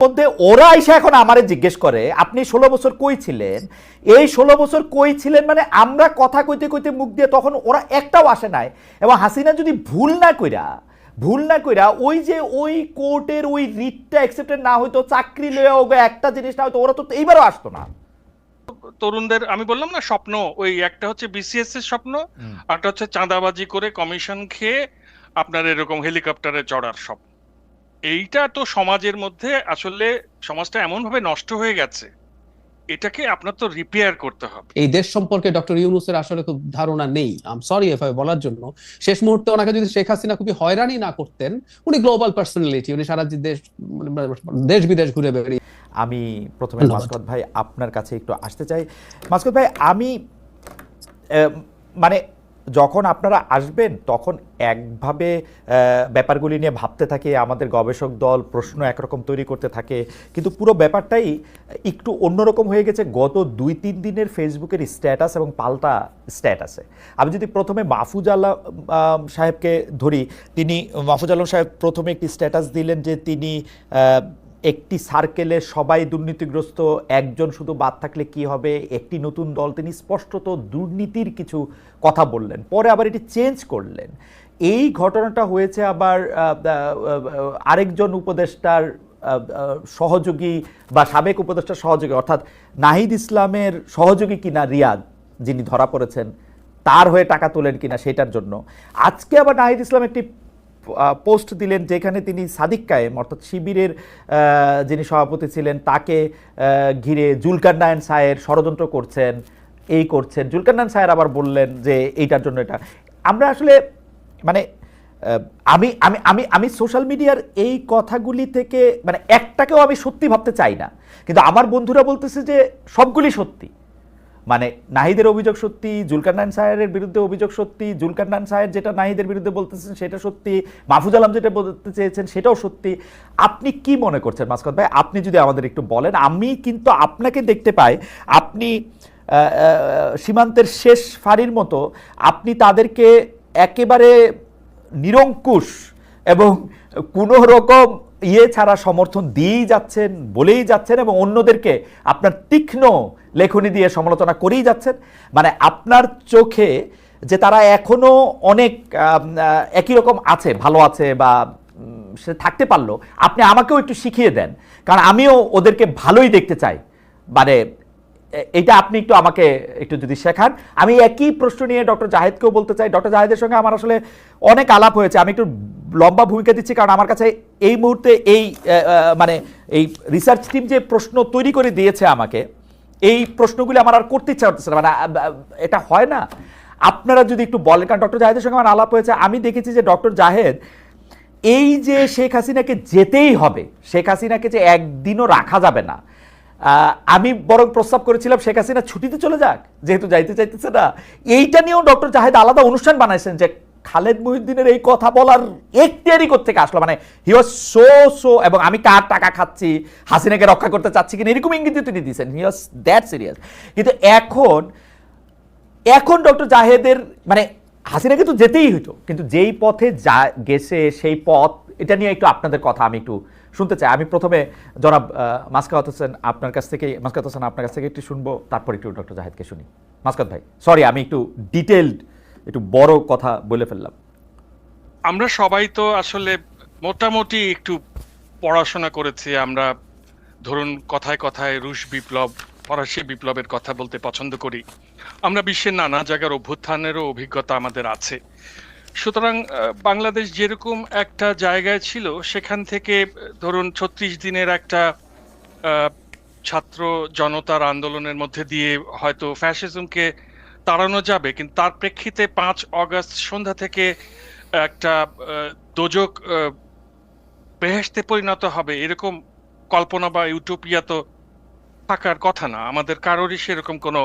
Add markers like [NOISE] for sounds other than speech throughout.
মধ্যে ওরা এসে এখন আমারে জিজ্ঞেস করে আপনি ষোলো বছর কই ছিলেন? এই ষোলো বছর কই ছিলেন মানে আমরা কথা কইতে কইতে মুখ দিয়ে তখন ওরা একটাও আসে নাই। এবং হাসিনা যদি ভুল না কইরা ভুল না কইরা ওই যে ওই কোর্টের ওই রিটটা অ্যাকসেপ্টেড না হইতো চাকরি লইয়া ওগো একটা জিনিস না হয়তো ওরা তো এইবারও আসতো না। তরুণদের আমি বললাম না স্বপ্ন ওই একটা হচ্ছে বিসিএস এর স্বপ্ন একটা হচ্ছে চাঁদাবাজি করে কমিশন খেয়ে আপনার এরকম হেলিকপ্টারে চড়ার স্বপ্ন। এইটা তো সমাজের মধ্যে আসলে সমাজটা এমন ভাবে নষ্ট হয়ে গেছে এটাকে আপনার তো রিপেয়ার করতে হবে। এই দেশ সম্পর্কে ডক্টর ইউনুসের আসলে খুব ধারণা নেই। আম সরি এভাবে বলার জন্য। শেষ মুহূর্তে ওনাকে যদি শেখ হাসিনা খুবই হয়রানি না করতেন উনি গ্লোবাল পার্সোনালিটি উনি সারা দেশ মানে দেশ বিদেশ ঘুরে বেড়িয়ে আমি প্রথমে। মাসকত ভাই আপনার কাছে একটু আসতে চাই। মাসকত ভাই আমি আহ, মানে যখন আপনারা আসবেন, তখন একভাবে ব্যাপারগুলি নিয়ে ভাবতে থাকে, আমাদের গবেষক দল প্রশ্ন একরকম তৈরি করতে থাকে। কিন্তু পুরো ব্যাপারটাই একটু অন্যরকম হয়ে গেছে গত দুই তিন দিনের ফেসবুকের স্ট্যাটাস এবং পাল্টা স্ট্যাটাসে। আমি যদি প্রথমে মাহফুজ আল্লাহ সাহেবকে ধরি, তিনি, মাহফুজ আলম সাহেব প্রথমে একটি স্ট্যাটাস দিলেন যে তিনি একটি সার্কেলে সবাই দুর্নীতিগ্রস্ত, একজন শুধু বাদ থাকলে কি হবে? একটি নতুন দল তিনি স্পষ্টত দুর্নীতির কিছু কথা বললেন। পরে আবার এটি চেঞ্জ করলেন। এই ঘটনাটা হয়েছে আবার আরেকজন উপদেষ্টার সহযোগী বা সাবেক উপদেষ্টার সহযোগী, অর্থাৎ নাহিদ ইসলামের সহযোগী কিনা রিয়াদ, যিনি ধরা পড়েছেন, তার হয়ে টাকা তোলেন কিনা সেটার জন্য। আজকে আবার নাহিদ ইসলাম একটি পোস্ট দিলেন যেখানে তিনি সাদিক কায়েম, অর্থাৎ শিবিরের যিনি সভাপতি ছিলেন, তাকে ঘিরে জুলকার নায়ন সায়ের ষড়যন্ত্র করছেন, এই করছেন। জুলকার নায়ন সায়ের আবার বললেন যে এইটার জন্য এটা। আমরা আসলে মানে আমি আমি আমি আমি সোশ্যাল মিডিয়ার এই কথাগুলি থেকে মানে একটাকেও আমি সত্যি ভাবতে চাই না। কিন্তু আমার বন্ধুরা বলতেছে যে সবগুলি সত্যি। মানে নাহিদের অভিযোগ সত্যি জুলকান্নান সাহেবের বিরুদ্ধে অভিযোগ সত্যি জুলকান্নান সাহেব যেটা নাহিদের বিরুদ্ধে বলতেছেন সেটা সত্যি, মাহফুজ আলম যেটা বলতে চেয়েছেন সেটাও সত্যি। আপনি কি মনে করছেন মাসকত ভাই? আপনি যদি আমাদের একটু বলেন, আমি কিন্তু আপনাকে দেখতে পাই, আপনি সীমান্তের শেষ ফাঁড়ির মতো আপনি তাদেরকে একেবারে নিরঙ্কুশ এবং কোনো রকম ইয়ে ছাড়া সমর্থন দিয়েই যাচ্ছেন, বলেই যাচ্ছেন এবং অন্যদেরকে আপনার তীক্ষ্ণ লেখনী দিয়ে সমালোচনা করেই যাচ্ছেন। মানে আপনার চোখে যে তারা এখনও অনেক একই রকম আছে, ভালো আছে বা সে থাকতে পারল, আপনি আমাকেও একটু শিখিয়ে দেন। কারণ আমিও ওদেরকে ভালোই দেখতে চাই। মানে এটা আপনি একটু আমাকে একটু যদি শেখান। আমি একই প্রশ্ন নিয়ে ডক্টর জাহেদকেও বলতে চাই। ডক্টর জাহেদের সঙ্গে আমার আসলে অনেক আলাপ হয়েছে। আমি একটু লম্বা ভূমিকা দিচ্ছি কারণ আমার কাছে এই মুহূর্তে এই মানে এই রিসার্চ টিম যে প্রশ্ন তৈরি করে দিয়েছে আমাকে, এই প্রশ্নগুলি আমার আর করতে ইচ্ছা করতেছে না। মানে এটা হয় না? আপনারা যদি একটু বলেন, কারণ ডক্টর জাহেদের সঙ্গে আমার আলাপ হয়েছে। আমি দেখেছি যে ডক্টর জাহেদ এই যে শেখ হাসিনাকে যেতেই হবে, শেখ হাসিনাকে যে একদিনও রাখা যাবে না আমি বরং প্রস্তাব করেছিলাম শেখ হাসিনা ছুটিতে চলে যাক, যেহেতু যাইতে চাইতেছে না। এইটা নিয়েও ডক্টর জাহেদ আলাদা অনুষ্ঠান বানাইছেন যে খালেদ মহিউদ্দিনের এই কথা বলার এখতিয়ারি থেকে আসলো? মানে হি ওয়াজ সো সো এবং আমি কার টাকা খাচ্ছি, হাসিনাকে রক্ষা করতে চাচ্ছি কিনা, এরকম ইঙ্গিত তিনি দিয়েছেন। হি ওয়াজ দ্যাট সিরিয়াস কিন্তু এখন এখন ডক্টর জাহেদের মানে হাসিনাকে তো যেতেই হতো কিন্তু যেই পথে যা গেছে, সেই পথ, এটা নিয়ে একটু আপনাদের কথা আমি একটু শুনতে চাই। আমি প্রথমে জনাব মাসকাত হোসেন আপনার কাছ থেকে মাসকাত হোসেন আপনার কাছ থেকে একটু শুনব, তারপর একটু ডক্টর জাহেদকে শুনি। মাসকাত ভাই সরি আমি একটু ডিটেলড একটু বড় কথা বলে ফেললাম। আমরা সবাই তো আসলে মোটামুটি একটু পড়াশোনা করেছি। আমরা ধরুন কথায় কথায় রুশ বিপ্লব, ফরাসি বিপ্লবের কথা বলতে পছন্দ করি। আমরা বিশ্বের নানা জায়গার অভ্যুত্থানেরও অভিজ্ঞতা আমাদের আছে। সুতরাং বাংলাদেশ যেরকম একটা জায়গায় ছিল, সেখান থেকে ধরুন ছত্রিশ দিনের একটা ছাত্র জনতার আন্দোলনের মধ্যে দিয়ে হয়তো ফ্যাসিজমকে তাড়ানো যাবে, কিন্তু তার প্রেক্ষিতে পাঁচ অগস্ট সন্ধ্যা থেকে একটা দোজক বেহেস্তে পরিণত হবে, এরকম কল্পনা বা ইউটোপিয়া তো থাকার কথা না। আমাদের কারোরই সেরকম কোনো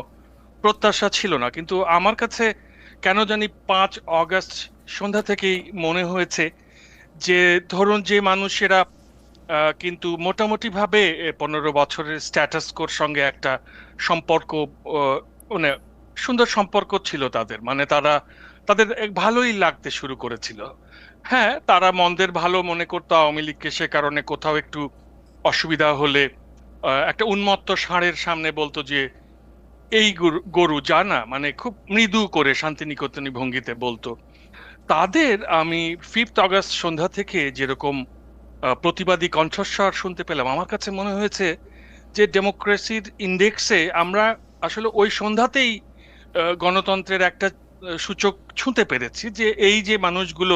প্রত্যাশা ছিল না। কিন্তু আমার কাছে কেন জানি পাঁচ অগস্ট সন্ধ্যা থেকেই মনে হয়েছে যে, ধরুন যে মানুষেরা কিন্তু মোটামুটি ভাবে পনেরো বছরের স্ট্যাটাস কোর সঙ্গে একটা সম্পর্ক মানে সুন্দর সম্পর্ক ছিল তাদের। মানে তারা, তাদের ভালোই লাগতে শুরু করেছিল। হ্যাঁ তারা মন্দের ভালো মনে করতো, আওয়ামী লীগকে সে কারণে কোথাও একটু অসুবিধা হলে একটা উন্মত্ত ষাঁড়ের সামনে বলতো যে, এই গরু- গরু জানা মানে খুব মৃদু করে শান্তিনিকেতনী ভঙ্গিতে বলতো। তাদের আমি ফিফথ আগস্ট সন্ধ্যা থেকে যেরকম প্রতিবাদী কণ্ঠস্বর শুনতে পেলাম, আমার কাছে মনে হয়েছে যে ডেমোক্রেসির ইন্ডেক্সে আমরা আসলে ওই সন্ধ্যাতেই গণতন্ত্রের একটা সূচক ছুঁতে পেরেছি যে এই যে মানুষগুলো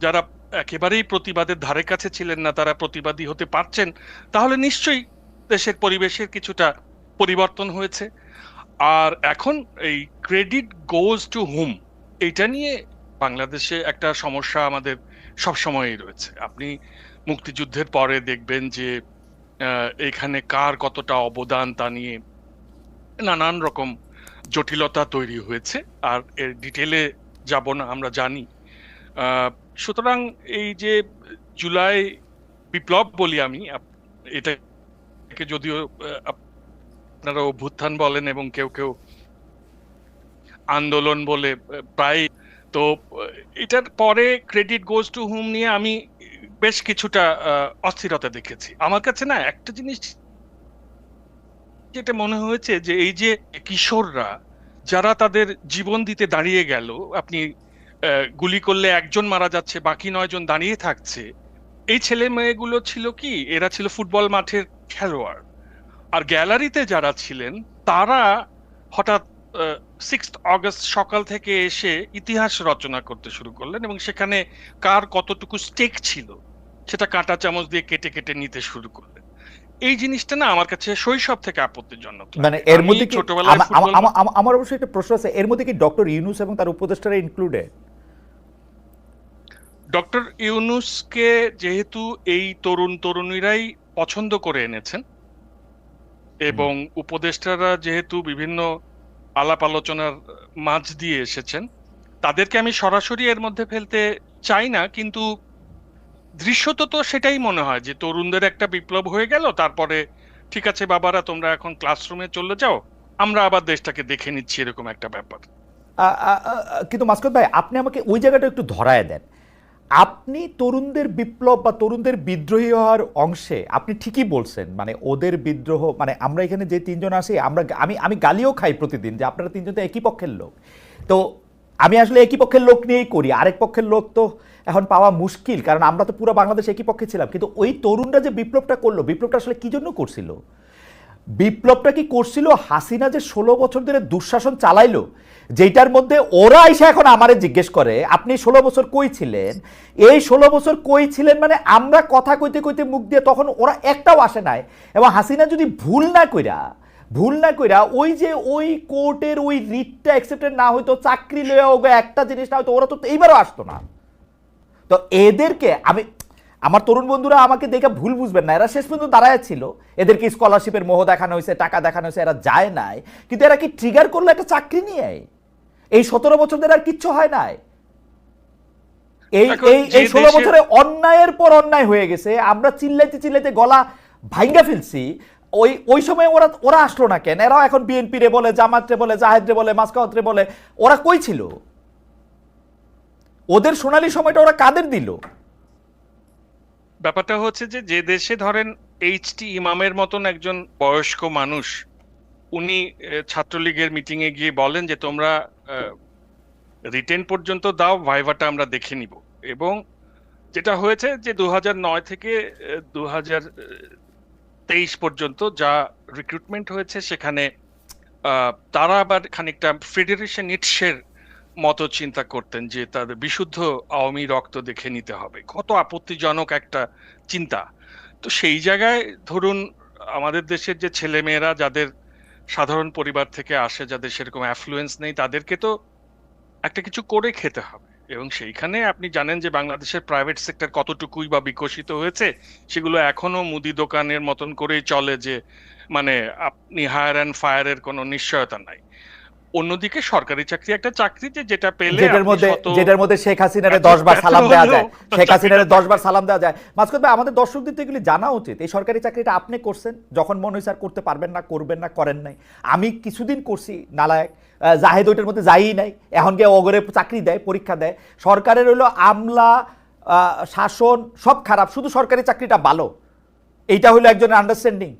যারা একেবারেই প্রতিবাদের ধারে কাছে ছিলেন না, তারা প্রতিবাদী হতে পারছেন, তাহলে নিশ্চয়ই দেশের পরিবেশের কিছুটা পরিবর্তন হয়েছে। আর এখন এই ক্রেডিট গোজ টু হুম এইটা নিয়ে বাংলাদেশে একটা সমস্যা আমাদের সব সময়ই রয়েছে। আপনি মুক্তিযুদ্ধের পরে দেখবেন যে এখানে কার কতটা অবদান তা নিয়ে নানান রকম জটিলতা তৈরি হয়েছে। আর এর ডিটেলে যাব না, আমরা জানি। সুতরাং এই যে জুলাই বিপ্লব বলি আমি এটাকে যদিও আপনারা অভ্যুত্থান বলেন এবং কেউ কেউ আন্দোলন বলে প্রায় তো, এটার পরে ক্রেডিট গোজ টু হুম নিয়ে আমি বেশ কিছুটা অস্থিরতা দেখেছি। আমার কাছে না একটা জিনিস যেটা মনে হয়েছে যে, এই যে কিশোররা, যারা তাদের জীবন দিতে দাঁড়িয়ে গেল, আপনি গুলি করলে একজন মারা যাচ্ছে, বাকি নয়জন দাঁড়িয়ে থাকছে, এই ছেলে মেয়েগুলো ছিল কি, এরা ছিল ফুটবল মাঠের খেলোয়াড়। আর গ্যালারিতে যারা ছিলেন, তারা হঠাৎ সিক্স অগস্ট সকাল থেকে এসে ইতিহাস রচনা করতে শুরু করলেন এবং সেখানে কার কতটুকু স্টেক ছিল সেটা কাঁটা চামচ দিয়ে কেটে কেটে নিতে শুরু করলেন। এই জিনিসটা না আমার কাছে শৈশব থেকে আপত্তিজনক। মানে এর মধ্যে কি ছোটবেলায় আমার অবশ্যই একটা প্রশ্ন আছে এর মধ্যে কি ডক্টর ইউনুস এবং তার উপদেষ্টারা ইনক্লুডেড ডক্টর ইউনুসকে যেহেতু এই তরুণ তরুণীরাই পছন্দ করে এনেছেন এবং উপদেষ্টারা যেহেতু বিভিন্ন আলাপ আলোচনার মাঝ দিয়ে এসেছেন। তাদেরকে আমি সরাসরি এর মধ্যে ফেলতে চাই না, কিন্তু দৃশ্যত তো সেটাই মনে হয় যে তরুণদের একটা বিপ্লব হয়ে গেল, তারপরে ঠিক আছে বাবারা, তোমরা এখন ক্লাসরুমে চলে যাও, আমরা আবার দেশটাকে দেখে নিচ্ছি, এরকম একটা ব্যাপার। কিন্তু মাস্কত ভাই, আপনি আমাকে ওই জায়গাটা একটু ধরায় দেন। আপনি তরুণদের বিপ্লব বা তরুণদের বিদ্রোহী হওয়ার অংশে, আপনি ঠিকই বলছেন মানে ওদের বিদ্রোহ মানে আমরা এখানে যে তিনজন আছি আমরা আমি আমি গালিও খাই প্রতিদিন যে আপনারা তিনজন তো একই পক্ষের লোক। তো আমি আসলে একই পক্ষের লোক নিয়েই করি, আরেক পক্ষের লোক তো এখন পাওয়া মুশকিল, কারণ আমরা তো পুরো বাংলাদেশ একই পক্ষে ছিলাম। কিন্তু ওই তরুণরা যে বিপ্লবটা করল, বিপ্লবটা আসলে কি জন্য করছিল? বিপ্লবটা কি করছিল? হাসিনা যে ষোলো বছর ধরে দুঃশাসন চালাইলো যেটার মধ্যে ওরা এসে এখন আমারে জিজ্ঞেস করে, আপনি ষোলো বছর কই ছিলেন? এই ষোলো বছর কই ছিলেন মানে আমরা কথা কইতে কইতে মুখ দিয়ে তখন ওরা একটাও আসে নাই। এবং হাসিনা যদি ভুল না কইরা, ভুল না কইরা ওই যে ওই কোর্টের ওই রিটটা অ্যাকসেপ্টেড না হইতো, চাকরি লইয়া ওগো একটা জিনিস না হয়তো ওরা তো এইবারও আসতো না। তো এদেরকে আমি, আমার তরুণ বন্ধুরা আমাকে দেখে ভুল বুঝবেন না, এরা শেষ পর্যন্ত দাঁড়ায় ছিল। এদেরকে স্কলারশিপের মোহ দেখানো হয়েছে, টাকা দেখানো হয়েছে, এরা যায় নাই। কিন্তু এরা কি ট্রিগার করল একটা চাকরি নিয়ে? এই সতেরো বছর ধরে আর কিচ্ছু হয় নাই। এই এই এই ষোলো বছরে অন্যায়ের পর অন্যায় হয়ে গেছে আমরা চিল্লাইতে চিল্লাইতে গলা ভাঙ্গা ফেলছি। ওই ওই সময় ওরা ওরা আসলো না কেন? এরাও এখন বিএনপি রে বলে জামাত রে বলে জাহেদ রে বলে মাসকাওয়াত রে বলে ওরা কই ছিল? ওদের সোনালী সময়টা ওরা কাদের দিল? ব্যাপারটা হচ্ছে যে যে দেশে ধরেন এইচ টি ইমামের মতন একজন বয়স্ক মানুষ উনি ছাত্রলীগের মিটিং এ গিয়ে বলেন যে তোমরা রিটেন পর্যন্ত দাও ভাইভাটা আমরা দেখে নিব। এবং যেটা হয়েছে যে দু নয় থেকে দু তেইশ পর্যন্ত যা রিক্রুটমেন্ট হয়েছে সেখানে তারা আবার খানিকটা ফেডারেশন ইটসের মতো চিন্তা করতেন যে তাদের বিশুদ্ধ আওয়ামী রক্ত দেখে নিতে হবে। কত আপত্তিজনক একটা চিন্তা। তো সেই জায়গায় ধরুন আমাদের দেশের যে ছেলেমেয়েরা যাদের সাধারণ পরিবার থেকে আসে যাদের সেরকম অ্যাফ্লুয়েন্স নেই, তাদেরকে তো একটা কিছু করে খেতে হবে। এবং সেইখানে আপনি জানেন যে বাংলাদেশের প্রাইভেট সেক্টর কতটুকুই বা বিকশিত হয়েছে, সেগুলো এখনও মুদি দোকানের মতন করেই চলে যে মানে আপনি হায়ার অ্যান্ড ফায়ারের কোনো নিশ্চয়তা নাই। অন্যদিকে সরকারি চাকরি একটা চাকরি যে যেটা পেলে যেটার মধ্যে যেটার মধ্যে শেখ হাসিনারে এত- দশ বার সালাম দেওয়া যায়। শেখ হাসিনারে চাকরিটা দশ বার সালাম দেওয়া যায়। মাঝখান ভাই আমাদের দর্শকদের তো এগুলি জানা উচিত। এই সরকারি চাকরিটা আপনি করছেন যখন মনে হয়েছে আর করতে পারবেন না করবেন না করেন নাই। আমি কিছুদিন করছি নালায়ক জাহেদ ওইটার মধ্যে যাই নাই। এখন গিয়ে অগরে চাকরি দেয় পরীক্ষা দেয়। সরকারের হলো আমলা শাসন সব খারাপ। শুধু সরকারি চাকরিটা ভালো। এইটা হলো একজনের আন্ডারস্ট্যান্ডিং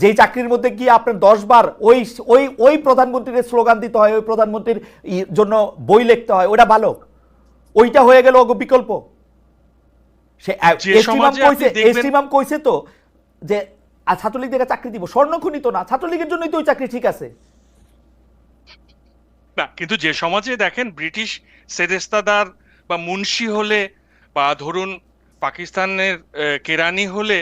যেই চাকরির মধ্যে গিয়ে আপনার দশ বার ওই ওই ওই প্রধানমন্ত্রীর স্লোগান দিতে হয় ওই প্রধানমন্ত্রীর জন্য বই লিখতে হয় ওটা ভালো। ওইটা হয়ে গেল অগ বিকল্প। সে কইছে কইছে তো যে আর ছাত্রলীগ থেকে চাকরি দিব। স্বর্ণখনি তো না ছাত্রলীগের জন্যই তো ওই চাকরি ঠিক আছে। না কিন্তু যে সমাজে দেখেন ব্রিটিশ সেরেস্তাদার বা মুন্সি হলে বা ধরুন পাকিস্তানের কেরানি হলে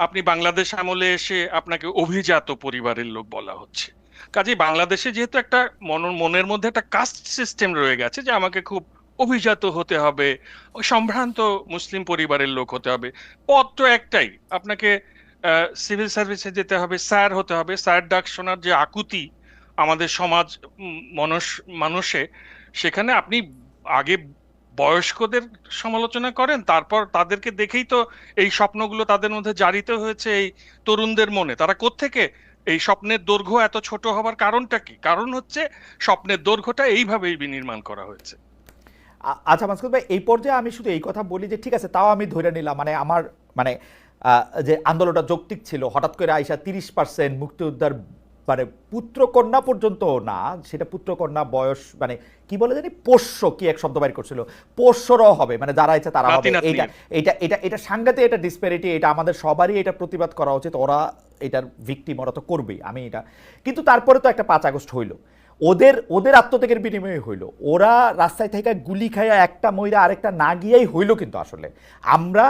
আপনি বাংলাদেশ আমলে এসে আপনাকে অভিজাত পরিবারের লোক বলা হচ্ছে। কাজে বাংলাদেশে যেহেতু একটা মন- মনের মধ্যে একটা কাস্ট সিস্টেম রয়ে গেছে যে আমাকে খুব অভিজাত হতে হবে, সম্ভ্রান্ত মুসলিম পরিবারের লোক হতে হবে। পথ তো একটাই, আপনাকে সিভিল সার্ভিসে যেতে হবে স্যার হতে হবে। স্যার ডাক শোনার যে আকুতি আমাদের সমাজ মানুষ মানুষে, সেখানে আপনি আগে বয়স্কদের সমালোচনা করেন, তারপর তাদেরকে দেখেই তো এই স্বপ্নগুলো তাদের মধ্যে জারিত হয়েছে এই তরুণদের মনে। তারা কোত্থেকে এই স্বপ্নের দৈর্ঘ্য এত ছোট হওয়ার কারণটা কি? কারণ হচ্ছে স্বপ্নের দৈর্ঘ্যটা এইভাবেই বিনির্মাণ করা হয়েছে। আচ্ছা মাসকুদ ভাই, এই পর্যায়ে আমি শুধু এই কথা বলি যে, ঠিক আছে, তাও আমি ধরে নিলাম মানে আমার মানে যে আন্দোলনটা যৌক্তিক ছিল, হঠাৎ করে আইসা তিরিশ পার্সেন্ট মুক্তিযোদ্ধার মানে পুত্রকন্যা পর্যন্ত না সেটা পুত্রকন্যা বয়স মানে কি বলে জানি? পোষ্য কি এক শব্দ বাইর করছিল? পোষ্যরাও হবে মানে যারা ইচ্ছা তারা হবে। এইটা এটা এটা এটা সাংঘাতিক এটা ডিসপ্যারিটি এটা আমাদের সবারই এটা প্রতিবাদ করা উচিত। ওরা এটার ভিকটিম ওরা তো করবেই আমি এটা। কিন্তু তারপরে তো একটা পাঁচ আগস্ট হইল। ওদের ওদের আত্মত্যাগের বিনিময়ে হইল। ওরা রাস্তায় থেকে গুলি খাইয়া একটা মহিলা আরেকটা না গিয়েই হইল কিন্তু আসলে। আমরা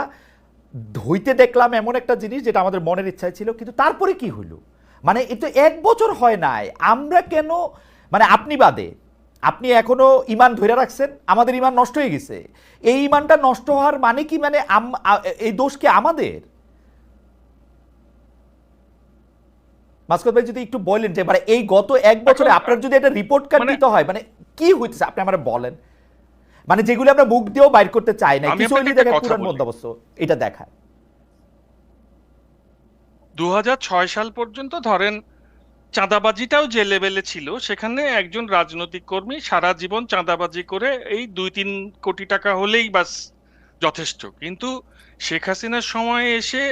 ধইতে দেখলাম এমন একটা জিনিস যেটা আমাদের মনের ইচ্ছায় ছিল কিন্তু তারপরে কি হইল? মানে এটা এক বছর হয় নাই। আমরা কেন মানে আপনি বাদে আপনি এখনও ইমান ধরে রাখছেন আমাদের ইমান নষ্ট হয়ে গেছে। এই ইমানটা নষ্ট হওয়ার মানে কি মানে এই দোষ কি আমাদের? মাস্কত ভাই যদি একটু বলেন যে মানে এই গত এক বছরে আপনার যদি একটা রিপোর্ট কার্ড মানে- দিতে হয় মানে কি হইতেছে? আপনি আমার বলেন। মানে যেগুলো আমরা মুখ দিয়েও বাইর করতে চাই না কিছু দেখেন পুরান বলি। বন্দোবস্ত এটা দেখায়। দু হাজার ছয় সাল পর্যন্ত ধরেন চাঁদাবাজিটাও যে লেভেলে ছিল সেখানে একজন রাজনৈতিক কর্মী সারা জীবন চাঁদাবাজি করে এই দুই তিন কোটি টাকা হলেই বাস যথেষ্ট। কিন্তু শেখ হাসিনার সময় এসে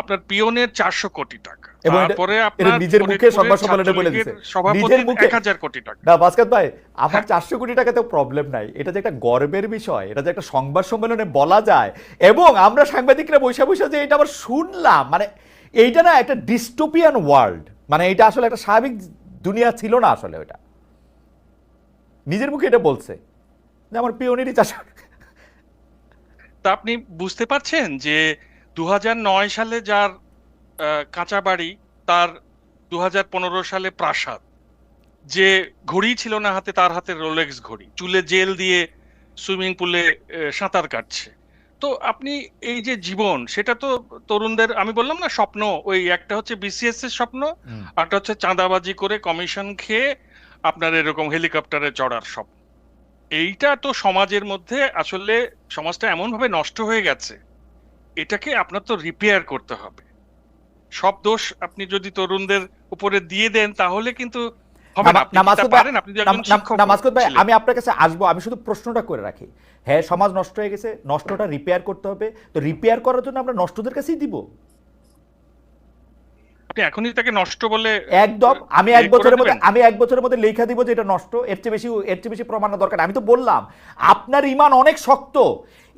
আপনার পিয়নের চারশো কোটি টাকা তারপরে আপনার নিজের মুখে সংবাদ সম্মেলনে বলে ছাত্রলীগের নিজের মুখে। এক হাজার কোটি টাকা। না বাসকাত ভাই আমার চারশো কোটি টাকাতেও প্রবলেম নাই। এটা যে একটা গর্বের বিষয় এটা যে একটা সংবাদ সম্মেলনে বলা যায় এবং আমরা সাংবাদিকরা বৈশা বৈশা যে এটা আবার শুনলাম মানে এইটা না একটা ডিস্টোপিয়ান ওয়ার্ল্ড মানে এটা আসলে একটা স্বাভাবিক দুনিয়া ছিল না আসলে ওটা নিজের মুখে এটা বলছে। যে আমার পিওনেরই চাষ তা আপনি বুঝতে পারছেন যে দু হাজার নয় সালে যার কাঁচা বাড়ি তার দু হাজার পনেরো সালে প্রাসাদ। যে ঘড়ি ছিল না হাতে, তার হাতে রোলেক্স ঘড়ি। চুলে জেল দিয়ে সুইমিং পুলে সাঁতার কাটছে। তো আপনি এই যে জীবন সেটা তো তরুণদের আমি বললাম না স্বপ্ন ওই একটা হচ্ছে বিসিএস এর স্বপ্ন। একটা হচ্ছে চাঁদাবাজি করে কমিশন খেয়ে আপনার এরকম হেলিকপ্টারে চড়ার স্বপ্ন এইটা তো সমাজের মধ্যে আসলে সমাজটা এমন ভাবে নষ্ট হয়ে গেছে এটাকে আপনার তো রিপেয়ার করতে হবে সব দোষ আপনি যদি তরুণদের উপরে দিয়ে দেন তাহলে কিন্তু ভাই। আমি আপনার কাছে আসব আমি শুধু প্রশ্নটা করে রাখি। হ্যাঁ সমাজ নষ্ট হয়ে গেছে নষ্টটা রিপেয়ার করতে হবে। তো রিপেয়ার করার জন্য আমরা নষ্টদের কাছেই দিব। এখনই তাকে নষ্ট বলে একদম আমি এক ইয়ে বছরের মধ্যে আমি এক বছরের মধ্যে লেখা দিব যে এটা নষ্ট এর চেয়ে বেশি এর চেয়ে বেশি প্রমাণ দরকার আমি তো বললাম আপনার ইমান অনেক শক্ত।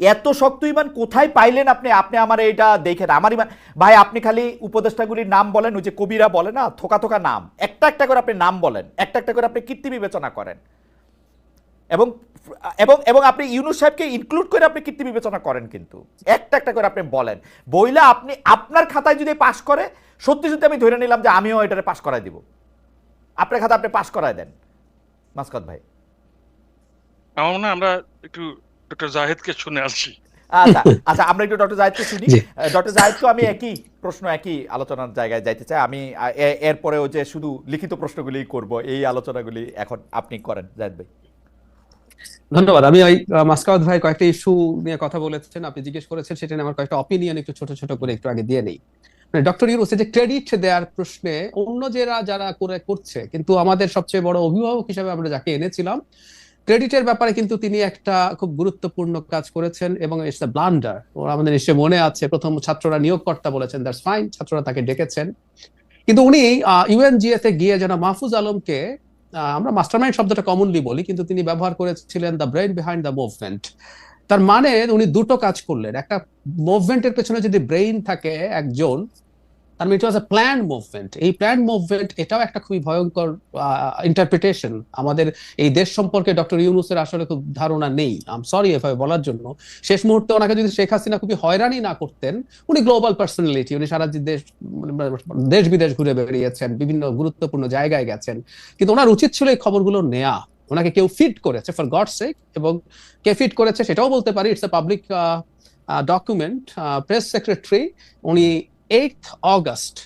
এত শক্ত ইমান কোথায় পাইলেন আপনি? আপনি আমার এটা দেখেন। আমার ইমান ভাই আপনি খালি উপদেষ্টাগুলির নাম বলেন ওই যে কবিরা বলে না থোকা থোকা নাম। একটা একটা করে আপনি নাম বলেন একটা একটা করে আপনি কীর্তি বিবেচনা করেন। এবং এবং এবং আপনি ইউনুস সাহেবকে ইনক্লুড করে আপনি কীর্তি বিবেচনা করেন কিন্তু। একটা একটা করে আপনি বলেন। বইলা আপনি আপনার খাতায় যদি পাশ করে সত্যি সত্যি আমি ধরে নিলাম যে আমিও এটারে পাশ করাই দিব। আপনার খাতা আপনি পাশ করায় দেন মাস্কত ভাই। আমার মনে আমরা একটু ডক্টর জাহেদকে শুনে আসছি আচ্ছা আচ্ছা আমরা একটু ডক্টর জাহিদকে শুনি। ডক্টর জাহিদকে আমি একই প্রশ্ন একই আলোচনার জায়গায় যাইতে চাই। আমি এরপরেও যে শুধু লিখিত প্রশ্নগুলি করব এই আলোচনাগুলি এখন আপনি করেন জাহিদ ভাই। ধন্যবাদ। আমি ওই মাসকাওয়াত ভাই কয়েকটা ইস্যু নিয়ে কথা বলেছেন। আপনি জিজ্ঞেস করেছেন সেটা নিয়ে আমার কয়েকটা অপিনিয়ন একটু ছোট ছোট করে একটু আগে দিয়ে নেই। মানে ডক্টর ইউনুস যে ক্রেডিট দেওয়ার প্রশ্নে অন্য যারা যারা করে করছে, কিন্তু আমাদের সবচেয়ে বড় অভিভাবক হিসেবে আমরা যাকে এনেছিলাম, ক্রেডিটের ব্যাপারে কিন্তু তিনি একটা খুব গুরুত্বপূর্ণ কাজ করেছেন এবং ব্লান্ডার। ওর আমাদের নিশ্চয় মনে আছে, প্রথম ছাত্ররা নিয়োগকর্তা বলেছেন, দ্যাটস ফাইন, ছাত্ররা তাকে ডেকেছেন। কিন্তু উনি ইউএনজিএ তে গিয়ে যেন মাহফুজ আলমকে আমরা মাস্টারমাইন্ড শব্দটা কমনলি বলি, কিন্তু তিনি ব্যবহার করেছিলেন the brain behind the movement তার মানে উনি দুটো কাজ করলেন। একটা মুভমেন্টের পেছনে যদি ব্রেইন থাকে একজন, তার মানে it was a plan movement এই প্ল্যান মুভমেন্ট এটাও একটা খুবই ভয়ঙ্কর ইন্টারপ্রিটেশন আমাদের এই দেশ সম্পর্কে ডক্টর ইউনুসের আসলে খুব ধারণা নেই। আম সরি এভাবে বলার জন্য। শেষ মুহূর্তে ওনাকে যদি শেখ হাসিনা খুবই হয়রানি না করতেন, উনি গ্লোবাল পার্সোনালিটি উনি সারা দেশ মানে দেশ বিদেশ ঘুরে বেরিয়েছেন বিভিন্ন গুরুত্বপূর্ণ জায়গায় গেছেন। কিন্তু ওনার উচিত ছিল এই খবরগুলো নেয়া। ওনাকে কেউ ফিট করেছে ফর গড সেক এবং কে ফিট করেছে সেটাও বলতে পারি it's a public document press secretary উনি এইট অগস্ট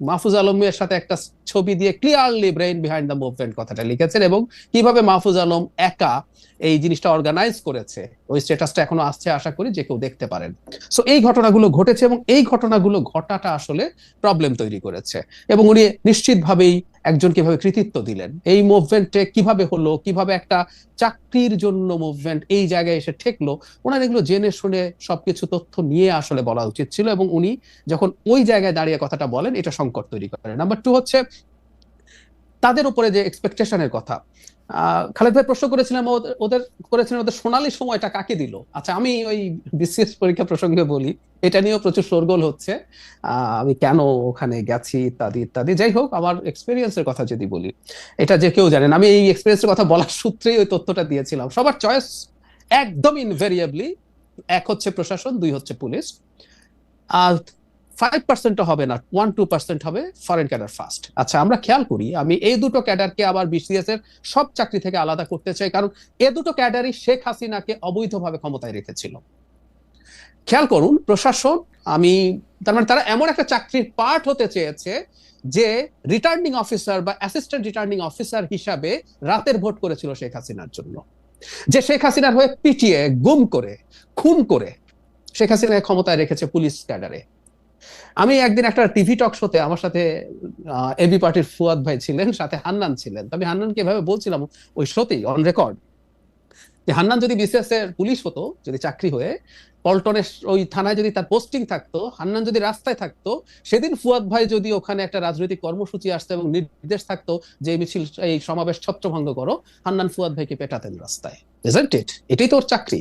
মাহফুজ আলমের সাথে একটা ছবি দিয়ে clearly brain behind the movement কথাটা লিখেছেন এবং কীভাবে মাহফুজ আলম একা এই জিনিসটা অর্গানাইজ করেছে। ওই স্ট্যাটাসটা এখনও আসছে আশা করি যে কেউ দেখতে পারেন। সো এই ঘটনাগুলো ঘটেছে এবং এই ঘটনাগুলো ঘটাটা আসলে প্রবলেম তৈরি করেছে। এবং উনি নিশ্চিতভাবেই একজন কীভাবে কৃতিত্ব দিলেন। এই মুভমেন্টে কীভাবে হলো, কীভাবে একটা চাকরির জন্য মুভমেন্ট এই জায়গায় এসে ঠেকলো, ওনার এগুলো জেনে শুনে সবকিছু তথ্য নিয়ে আসলে বলা উচিত ছিল এবং উনি যখন ওই জায়গায় দাঁড়িয়ে কথাটা বলেন, এটা সংকট তৈরি করে। নাম্বার টু হচ্ছে, তাদের উপরে যে এক্সপেকটেশনের কথা খালেদ ভাই প্রশ্ন করেছিলাম ওদের- করেছিলেন, ওদের সোনালি সময়টা কাকে দিল? আচ্ছা আমি ওই বিসিএস পরীক্ষা প্রসঙ্গে বলি, এটা নিয়েও প্রচুর শোরগোল হচ্ছে। আমি কেন ওখানে গেছি, ইত্যাদি ইত্যাদি। যাই হোক, আমার এক্সপেরিয়েন্সের কথা যদি বলি, এটা যে কেউ জানেন, আমি এই এক্সপেরিয়েন্সের কথা বলার সূত্রেই ওই তথ্যটা দিয়েছিলাম। সবার চয়েস একদম ইনভেরিয়েবলি এক হচ্ছে প্রশাসন, দুই হচ্ছে পুলিশ। আর ফাইভ পার্সেন্টও হবে না ওয়ান টু পার্সেন্ট হবে ফরেন ক্যাডার ফার্স্ট আচ্ছা আমরা খেয়াল করি, আমি এই দুটো ক্যাডারকে আবার বিসিএস এর সব চাকরি থেকে আলাদা করতে চাই, কারণ এ দুটো ক্যাডারই শেখ হাসিনাকে অবৈধভাবে ক্ষমতায় রেখেছিল। খেয়াল করুন, প্রশাসন, আমি, তার মানে তারা এমন একটা চাকরির পার্ট হতে চেয়েছে যে রিটার্নিং অফিসার বা অ্যাসিস্ট্যান্ট রিটার্নিং অফিসার হিসাবে রাতের ভোট করেছিল শেখ হাসিনার জন্য। যে শেখ হাসিনার হয়ে পিটিয়ে, গুম করে, খুন করে শেখ হাসিনাকে ক্ষমতায় রেখেছে পুলিশ ক্যাডারে। আমি একদিন একটা টিভি টক শোতে আমার সাথে এবি পার্টির ফুয়াদ ভাই ছিলেন, সাথে হান্নান ছিলেন। তবে হান্নানকে এভাবে বলছিলাম ওই শোতেই অন রেকর্ড যে হান্নান যদি বিসিএস এর পুলিশ হতো, যদি চাকরি হয়ে পল্টনের ওই থানায় যদি তার পোস্টিং থাকতো হান্নান যদি রাস্তায় থাকতো সেদিন ফুয়াদ ভাই যদি ওখানে একটা রাজনৈতিক কর্মসূচি আসতো এবং নির্দেশ থাকতো যে মিছিল এই সমাবেশ ছত্রভঙ্গ করো হান্নান ফুয়াদ ভাইকে পেটাতেন রাস্তায়। ইজন্ট ইট এটাই তোর চাকরি।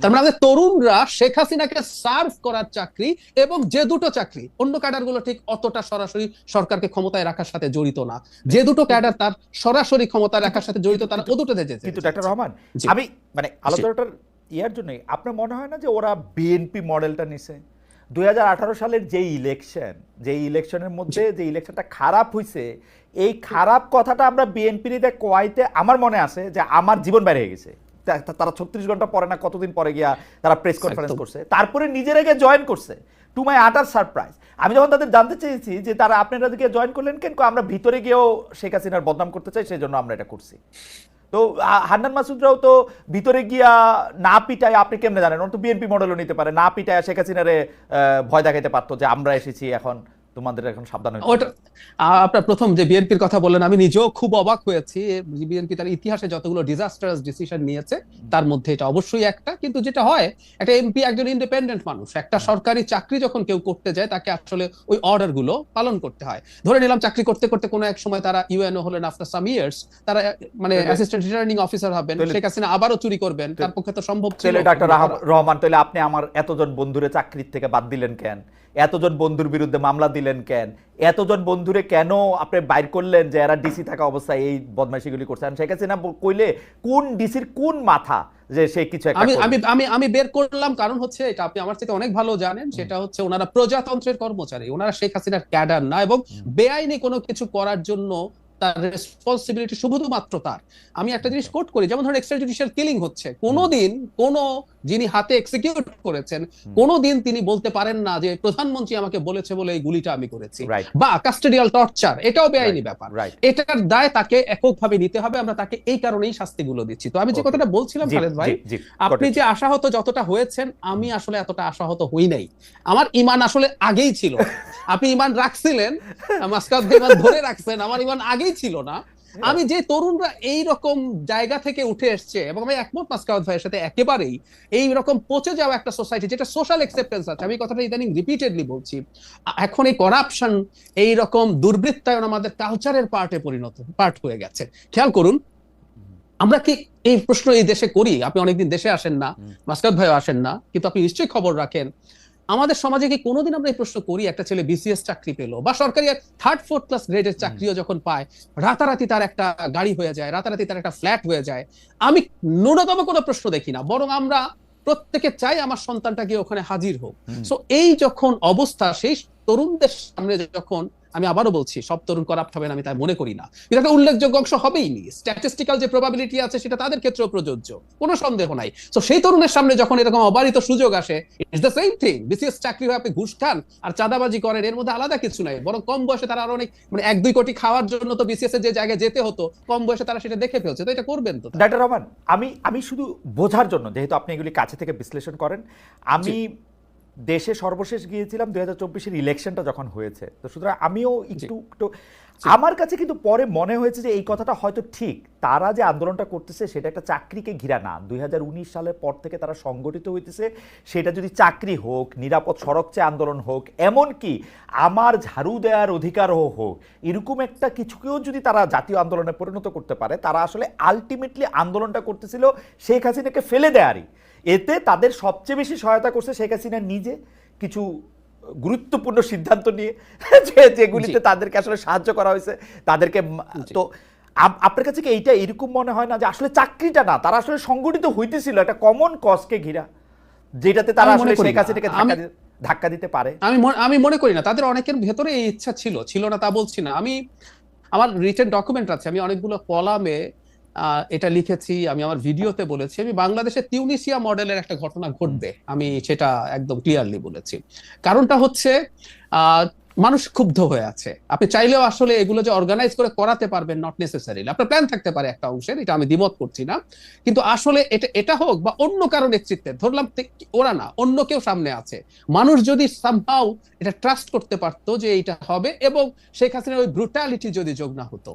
তার মানে আমাদের তরুণরা শেখ হাসিনাকে সার্ভ করার চাকরি এবং যে দুটো চাকরি অন্য ক্যাডারগুলো ঠিক অতটা সরাসরি সরকারকে ক্ষমতায় রাখার সাথে জড়িত না। যে দুটো ক্যাডার তার সরাসরি ক্ষমতায় রাখার সাথে জড়িত তারা ও দুটোতে যেতে কিন্তু ডাক্তার রহমান আমি মানে আলোচনাটার ইয়ার জন্য আপনার মনে হয় না যে ওরা বিএনপি মডেলটা নিছে? দুই হাজার আঠারো সালের যে ইলেকশন যে ইলেকশনের মধ্যে যে ইলেকশনটা খারাপ হয়েছে এই খারাপ কথাটা আমরা বিএনপিতে কোয়াইতে আমার মনে আছে যে আমার জীবন বেড়ে গেছে। তা- তা- তারা ছত্রিশ ঘণ্টা পরে না কতদিন পরে গিয়া তারা প্রেস কনফারেন্স করছে। তারপরে নিজেরা গিয়ে জয়েন করছে। টু মাই আটার সারপ্রাইজ আমি যখন তাদের জানতে চেয়েছি যে তারা আপনারা গিয়ে জয়েন করলেন কেন আমরা ভিতরে গিয়েও শেখ হাসিনার বদনাম করতে চাই সেই জন্য আমরা এটা করছি। তো হান্নান মাসুদরাও তো ভিতরে গিয়া না পিটায় আপনি কেমনে জানেন? ওর তো বিএনপি মডেলও নিতে পারে। না পিটায় শেখ হাসিনারে ভয় দেখাইতে পারতো যে আমরা এসেছি এখন। তোমাদের এখন সাবধান ওটা। আপনার প্রথম যে বিএনপির কথা বললেন আমি নিজেও খুব অবাক হয়েছি। বিএনপি তার ইতিহাসে যতগুলো ডিজাস্টারাস ডিসিশন নিয়েছে তার মধ্যে এটা অবশ্যই একটা। কিন্তু যেটা হয় একটা এমপি একজন ইন্ডিপেন্ডেন্ট মানুষ একটা সরকারি চাকরি যখন কেউ করতে যায় তাকে আসলে ওই অর্ডারগুলো পালন করতে হয়। ধরে নিলাম চাকরি করতে করতে কোনো এক সময় তারা ইউএনও হলেন আফটার সাম ইয়ার্স তারা মানে অ্যাসিস্ট্যান্ট রিটার্নিং অফিসার হবেন শেখ হাসিনা আবারও চুরি করবেন তার পক্ষে তো সম্ভব ছিল। ডাক্তার রহমান তাহলে আপনি আমার এতজন বন্ধুরে চাকরির থেকে বাদ দিলেন কেন? এতজন বন্ধুর বিরুদ্ধে মামলা দিলেন কেন? এতজন বন্ধুরে কেন আপনি বাইর করলেন যে এরা ডিসি থাকা অবস্থায় এই বদমাইশিগুলি করছে? শেখ হাসিনা কইলে কোন ডিসির কোন মাথা যে সে কিছু আমি আমি আমি আমি বের করলাম কারণ হচ্ছে এটা আপনি আমার থেকে অনেক ভালো জানেন সেটা হচ্ছে ওনারা প্রজাতন্ত্রের কর্মচারী ওনারা শেখ হাসিনার ক্যাডার না এবং বেআইনি কোনো কিছু করার জন্য তার রেসপন্সিবিলিটি শুধুমাত্র তার। আমি একটা জিনিস কোট করি যেমন ধরুন এক্সট্রা জুডিশিয়াল কিলিং হচ্ছে কোনোদিন কোন যিনি হাতে এক্সিকিউট করেছেন কোনোদিন তিনি বলতে পারেন না যে প্রধানমন্ত্রী আমাকে বলেছে বলে এই গুলিটা আমি করেছি। বা কাস্টোডিয়াল টর্চার এটাও বেআইনি ব্যাপার। এটার দায় তাকে এককভাবে নিতে হবে আমরা তাকে এই কারণেই শাস্তিগুলো দিচ্ছি। তো আমি যে কথাটা বলছিলাম খালেদ ভাই আপনি যে আশাহত যতটা হয়েছেন আমি আসলে এতটা আশাহত হই নাই। আমার ইমান আসলে আগেই ছিল। [LAUGHS] আপনি ইমান রাখছিলেন মাসকাত ইমান ধরে রাখছেন আমার ইমান আগেই ছিল না। আমি যে তরুণরা এই রকম জায়গা থেকে উঠে এসছে এবং আমি একমত মাসকাওয়াত ভাইয়ের সাথে একেবারেই এই রকম পচে যাওয়া একটা সোসাইটি যেটা সোশ্যাল অ্যাকসেপ্টেন্স আছে আমি কথাটা ইদানিং রিপিটেডলি বলছি এখন এই করাপশন এই রকম দুর্বৃত্তায়ন আমাদের কালচারের পার্টে পরিণত পার্ট হয়ে গেছে। খেয়াল করুন আমরা কি এই প্রশ্ন এই দেশে করি? আপনি অনেকদিন দেশে আসেন না। মাসকাত ভাইও আসেন না কিন্তু আপনি নিশ্চয়ই খবর রাখেন আমাদের সমাজে কি কোনোদিন আমরা এই প্রশ্ন করি একটা ছেলে বিসিএস চাকরি পেল বা সরকারি থার্ড ফোর্থ ক্লাস গ্রেডের চাকরিও যখন পায় রাতারাতি তার একটা গাড়ি হয়ে যায় রাতারাতি তার একটা ফ্ল্যাট হয়ে যায়। আমি ন্যূনতম কোনো প্রশ্ন দেখি না বরং আমরা প্রত্যেকে চাই আমার সন্তানটা গিয়ে ওখানে হাজির হোক। সো এই যখন অবস্থা সেই তরুণদের সামনে যখন আমি আবারও বলছি সব তরুণ করাপ্ট হবে না আমি তাই মনে করি না। কিন্তু একটা উল্লেখযোগ্য অংশ হবেই নি। স্ট্যাটিস্টিক্যাল যে প্রবাবিলিটি আছে সেটা তাদের ক্ষেত্রেও প্রযোজ্য কোনো সন্দেহ নাই। তো সেই তরুণের সামনে যখন এরকম অবারিত সুযোগ আসে it's the same thing BCS চাকরি হয়ে আপনি ঘুষ খান আর চাঁদাবাজি করেন এর মধ্যে আলাদা কিছু নাই। বরং কম বয়সে তারা আরও অনেক মানে এক দুই কোটি খাওয়ার জন্য তো বিসিএস এর যে জায়গায় যেতে হতো কম বয়সে তারা সেটা দেখে ফেলছে। তো এটা করবেন তো তারা। ডাক্তার রহমান আমি আমি শুধু বোঝার জন্য যেহেতু আপনি এগুলি কাছে থেকে বিশ্লেষণ করেন আমি দেশে সর্বশেষ গিয়েছিলাম দুই হাজার চব্বিশের ইলেকশনটা যখন হয়েছে। তো সুতরাং আমিও একটু একটু আমার কাছে কিন্তু পরে মনে হয়েছে যে এই কথাটা হয়তো ঠিক। তারা যে আন্দোলনটা করতেছে সেটা একটা চাকরিকে ঘিরা না। দুই হাজার উনিশ সালের পর থেকে তারা সংগঠিত হইতেছে। সেটা যদি চাকরি হোক নিরাপদ সড়ক চেয়ে আন্দোলন হোক এমনকি আমার ঝাড়ু দেওয়ার অধিকারও হোক এরকম একটা কিছুকেও যদি তারা জাতীয় আন্দোলনে পরিণত করতে পারে তারা আসলে আলটিমেটলি আন্দোলনটা করতেছিল শেখ হাসিনাকে ফেলে দেয়ারই এতে তাদের সবচেয়ে বেশি সহায়তা করছে শেখ হাসিনা নিজে কিছু গুরুত্বপূর্ণ সিদ্ধান্ত নিয়ে [LAUGHS] যে যেগুলিতে তাদেরকে আসলে সাহায্য করা হয়েছে তাদেরকে তো আপনার কাছে কি এইটা এরকম মনে হয় না যে আসলে চাকরিটা না তারা আসলে সংগঠিত হইতেছিল একটা কমন কজকে ঘিরা যেটাতে তারা আসলে শেখ হাসিনাকে ধাক্কা ধাক্কা দিতে পারে? আমি আমি মনে করি না। তাদের অনেকের ভেতরে এই ইচ্ছা ছিল ছিল না তা বলছি না। আমি আমার রিটেন ডকুমেন্ট আছে আমি অনেকগুলো কলামে এটা লিখেছি আমি আমার ভিডিওতে বলেছি আমি বাংলাদেশের তিউনিসিয়া মডেলের একটা ঘটনা ঘটবে আমি সেটা একদম ক্লিয়ারলি বলেছি। কারণটা হচ্ছে মানুষ ক্ষুব্ধ হয়ে আছে। আপনি চাইলেও আসলে এগুলো যে অর্গানাইজ করে করাতে পারবেন নট নেসেসারিলি আপনার প্ল্যান থাকতে পারে একটা অংশের এটা আমি দ্বিমত করছি না। কিন্তু আসলে এটা এটা হোক বা অন্য কারও নেতৃত্বে ধরলাম ওরা না অন্য কেউ সামনে আছে। মানুষ যদি সামহাও এটা ট্রাস্ট করতে পারতো যে এটা হবে এবং শেখ হাসিনার ওই ব্রুটালিটি যদি যোগ না হতো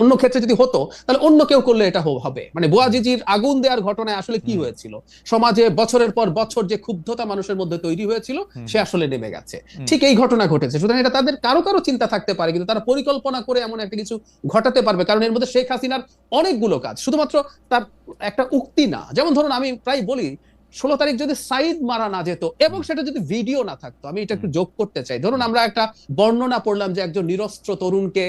অন্য ক্ষেত্রে যদি হতো তাহলে অন্য কেউ করলে এটা হবে। মানে বুয়াজিজির আগুন দেওয়ার ঘটনায় আসলে কি হয়েছিল? সমাজে বছরের পর বছর যে ক্ষুব্ধতা মানুষের মধ্যে তৈরি হয়েছিল সে আসলে নেমে গেছে। ঠিক এই ঘটনা ঘটেছে। সুতরাং এটা তাদের কারও কারও চিন্তা থাকতে পারে কিন্তু তারা পরিকল্পনা করে এমন একটা কিছু ঘটাতে পারবে। কারণ এর মধ্যে শেখ হাসিনার অনেকগুলো কাজ শুধুমাত্র তার একটা উক্তি না। যেমন ধরুন আমি প্রায় বলি ষোলো তারিখ যদি সাইদ মারা না যেত এবং সেটা যদি ভিডিও না থাকতো আমি এটা একটু যোগ করতে চাই ধরুন আমরা একটা বর্ণনা পড়লাম যে একজন নিরস্ত্র তরুণকে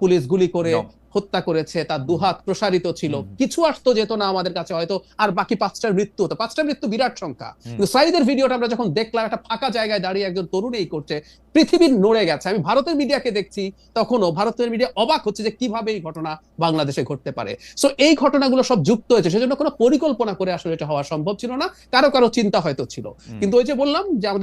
পুলিশ গুলি করে. হত্যা করেছে তার দুহাত প্রসারিত ছিল। কিছু আসতো যেত না আমাদের কাছে হয়তো আর বাকি পাঁচটার মৃত্যু হতো। পাঁচটার মৃত্যু বিরাট সংখ্যা। কিন্তু সাইদের ভিডিওটা আমরা যখন দেখলাম একটা ফাঁকা জায়গায় দাঁড়িয়ে একজন তরুণ এই করছে পৃথিবীর নড়ে গেছে। আমি ভারতের মিডিয়াকে দেখছি তখনও ভারতের মিডিয়া অবাক হচ্ছে যে কীভাবে এই ঘটনা বাংলাদেশে ঘটতে পারে। সো এই ঘটনাগুলো সব যুক্ত হয়েছে। সেজন্য কোনো পরিকল্পনা করে আসলে এটা হওয়া সম্ভব ছিল না। কারও কারও চিন্তা হয়তো ছিল। কিন্তু ওই যে বললাম যে আমাদের